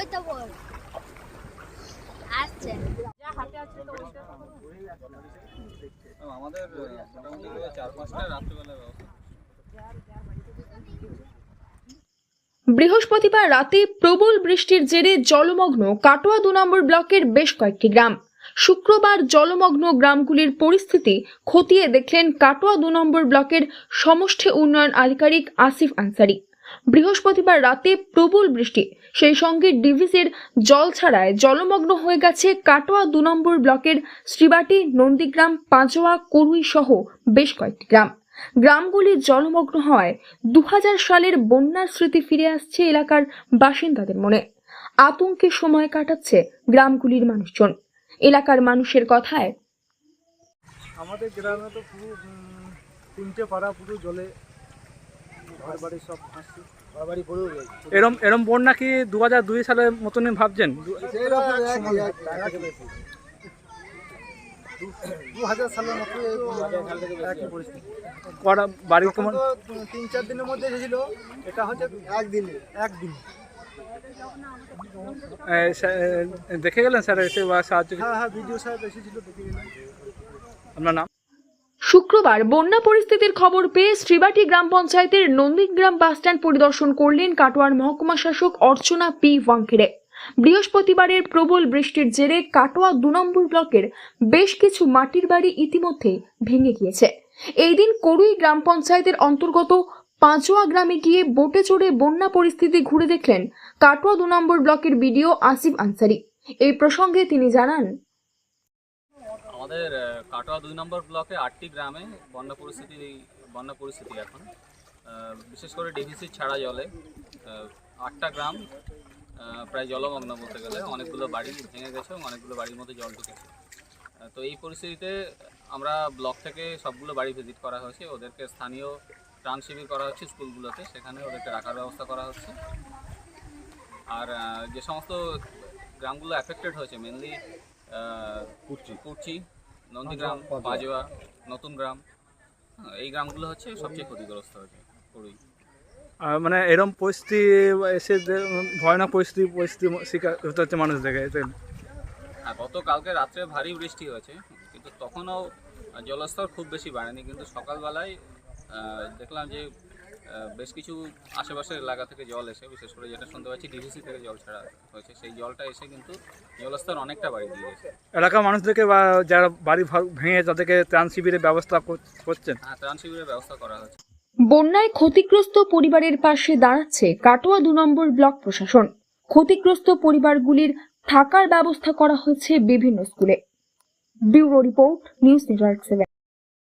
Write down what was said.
ওই তো বল আসছে আমাদের চার পাঁচটা রাত্রিবেলা বৃহস্পতিবার রাতে প্রবল বৃষ্টির জেরে জলমগ্ন কাটোয়া দু নম্বর ব্লকের বেশ কয়েকটি গ্রাম। শুক্রবার জলমগ্ন গ্রামগুলির পরিস্থিতি খতিয়ে দেখলেন কাটোয়া দু নম্বর ব্লকের সমষ্টি উন্নয়ন আধিকারিক আসিফ আনসারি। বৃহস্পতিবার রাতে প্রবল বৃষ্টি। সেই সঙ্গে ডিভিসের জল ছাড়ায় জলমগ্ন হয়ে গেছে কাটোয়া দু নম্বর ব্লকের শ্রীবাটি, নন্দীগ্রাম, পাঁচোয়া করুই সহ বেশ কয়েকটি গ্রাম। গ্রামগুলি জলমগ্ন হয় দু সালের বন্যার স্মৃতি ফিরে আসছে এলাকার বাসিন্দাদের মনে। আতঙ্কে সময় কাটাচ্ছে গ্রামগুলির মানুষজন। এলাকার মানুষের কথায় আমাদের গ্রামে তো পুরো তিনটে পাড়া পুরো জলে ঘর বাড়ি সব ভাসছে ঘর বাড়ি পড়েও গেছে এরম এরম বন্যা কি দু হাজার দুই সালের মতনই ভাবছেন? দু হাজার সালের মতো একই পরিস্থিতি। কটা বাড়ির তোমার? তিন চার দিনের মধ্যে এসেছিল এটা হচ্ছে একদিনে। একদিন। এ, স্যার, এ, দেখে গেলেন স্যার এসে সাহায্য হ্যাঁ হ্যাঁ ভিডিও সাহেব এসেছিল দেখে গেলাম আপনার নাম? শুক্রবার বন্যা পরিস্থিতির খবর পেয়ে শ্রীবাটি গ্রাম পঞ্চায়েতের নন্দীগ্রাম বাসস্ট্যান্ড পরিদর্শন করলেন কাটোয়ার মহকুমা শাসক অর্চনা পি. ওয়াংখেড়ে বৃহস্পতিবারের প্রবল বৃষ্টির জেরে কাটোয়া দু নম্বর ব্লকের বেশ কিছু মাটির বাড়ি ইতিমধ্যে ভেঙে গিয়েছে। এই দিন করুই গ্রাম পঞ্চায়েতের অন্তর্গত পাঁচোয়া গ্রামে গিয়ে বোটে চড়ে বন্যা পরিস্থিতি ঘুরে দেখলেন কাটোয়া দু নম্বর ব্লকের বিডিও আসিফ আনসারি। এই প্রসঙ্গে তিনি জানান আমাদের কাটোয়া দুই নম্বর ব্লকে আটটি গ্রামে বন্যা পরিস্থিতি বন্যা পরিস্থিতি এখন বিশেষ করে ডিভিসি ছাড়া জলে আটটা গ্রাম প্রায় জলমগ্ন বলতে গেলে। অনেকগুলো বাড়ি ভেঙে গেছে এবং অনেকগুলো বাড়ির মধ্যে জল ঢুকেছে। তো এই পরিস্থিতিতে আমরা ব্লক থেকে সবগুলো বাড়ি ভিজিট করা হয়েছে। ওদেরকে স্থানীয় ত্রাণ শিবির করা হচ্ছে স্কুলগুলোতে। সেখানে ওদেরকে রাখার ব্যবস্থা করা হচ্ছে। আর যে সমস্ত গ্রামগুলো অ্যাফেক্টেড হয়েছে মেনলি কুচি কুচি নন্দীগ্রাম বাজোয়া নতুন গ্রাম। হ্যাঁ, এই গ্রামগুলো হচ্ছে সবচেয়ে ক্ষতিগ্রস্ত হয়েছে পুরোই। মানে এরম পরিস্থিতি এসে ভয়ানক পরিস্থিতি পরিস্থিতি শিকার হতে হচ্ছে মানুষদেরকে এতে। আর গতকালকে রাত্রে ভারী বৃষ্টি হয়েছে কিন্তু তখনও জলস্তর খুব বেশি বাড়েনি কিন্তু সকালবেলায় দেখলাম যে বেশ কিছু আশেপাশের এলাকা থেকে জল এসে বিশেষ করে যেটা শুনতে পাচ্ছি ডিভিসি থেকে জল ছাড়া হয়েছে। সেই জলটা এসে কিন্তু জলস্তর অনেকটা বাড়িয়ে দিয়েছে এলাকার মানুষদেরকে বা যারা বাড়ি ভেঙে তাদেরকে ত্রাণ শিবিরের ব্যবস্থা কর- করছেন? হ্যাঁ ত্রাণ শিবিরের ব্যবস্থা করা হয়েছে। বন্যায় ক্ষতিগ্রস্ত পরিবারের পাশে দাঁড়াচ্ছে কাটোয়া দু নম্বর ব্লক প্রশাসন। ক্ষতিগ্রস্ত পরিবারগুলির থাকার ব্যবস্থা করা হয়েছে বিভিন্ন স্কুলে। Bureau report news network seven.